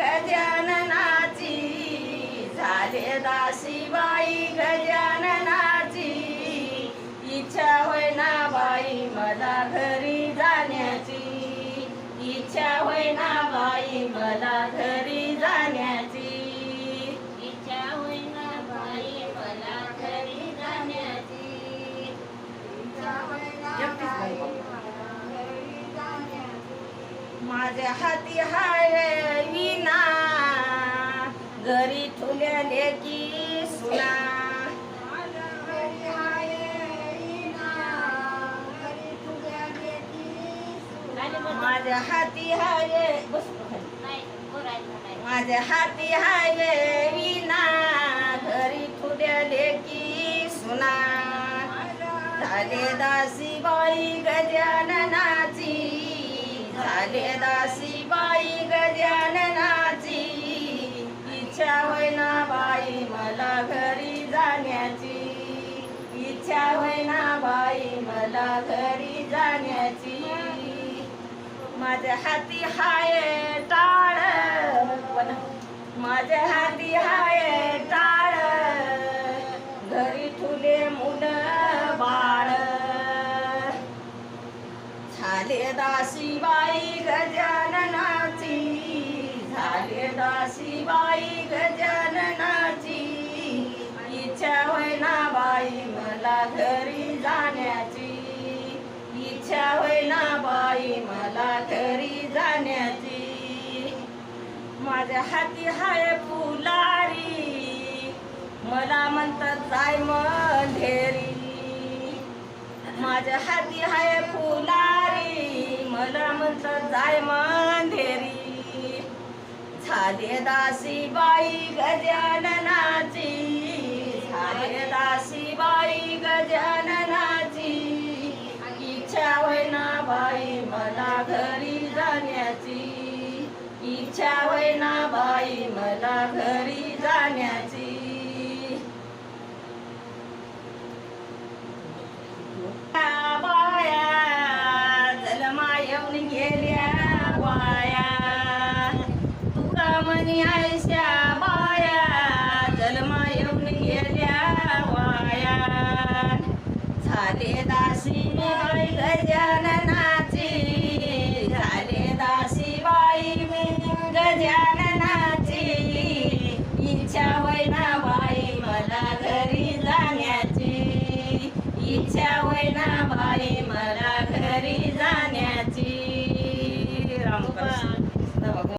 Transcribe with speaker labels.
Speaker 1: गजाननाची. झाले दासीबाई गजाननाची. इच्छा होय ना बाई मला घरी जाण्याची. इच्छा होय ना बाई मला घरी जाण्याची
Speaker 2: इच्छा होईना बाई मला घरी जाण्याची इच्छा होईना
Speaker 1: एकटीच बाई.
Speaker 2: बाई मला घरी जाण्याची
Speaker 1: माझ्या हाती हाय विना घरी ठुल्या लेकी सुना.
Speaker 2: माझ्या
Speaker 1: हाती हाय. माझ्या हाती हाय विना घरी ठुल्या लेकी सुना. झाले दासी बाई गजाननाची झाले दासी बाई गजाननाची इच्छा होईना बाई मला घरी जाण्याची. इच्छा होईना बाई मला घरी जाण्याची. माझ्या हाती हाय टाळ पण माझ्या हाती हाय झाले दासी बाई गजाननाची झाले दासी बाई गजाननाची. इच्छा होईना बाई मला घरी जाण्याची. इच्छा होईना बाई मला घरी जाण्याची. माझ्या हाती हाय फुलारी मला म्हणतात जाय मंढेरी माझ्या हाती हाय फुला मला म्हणतात जाय मांधेरी. झाले दासी बाई गजाननाची. झाले दासी बाई गजाननाची. इच्छा होईना बाई मला घरी जाण्याची. इच्छा होईना बाई मला घरी जाण्याची त्या बाया जलमा येऊन गेल्या पाया तुका म्हणी आयशा बाया जन्मा येऊन गेल्या वाया. झाले दासी बाई गजाननाची झाले दासी बाई मी गजाननाची. इच्छा वैना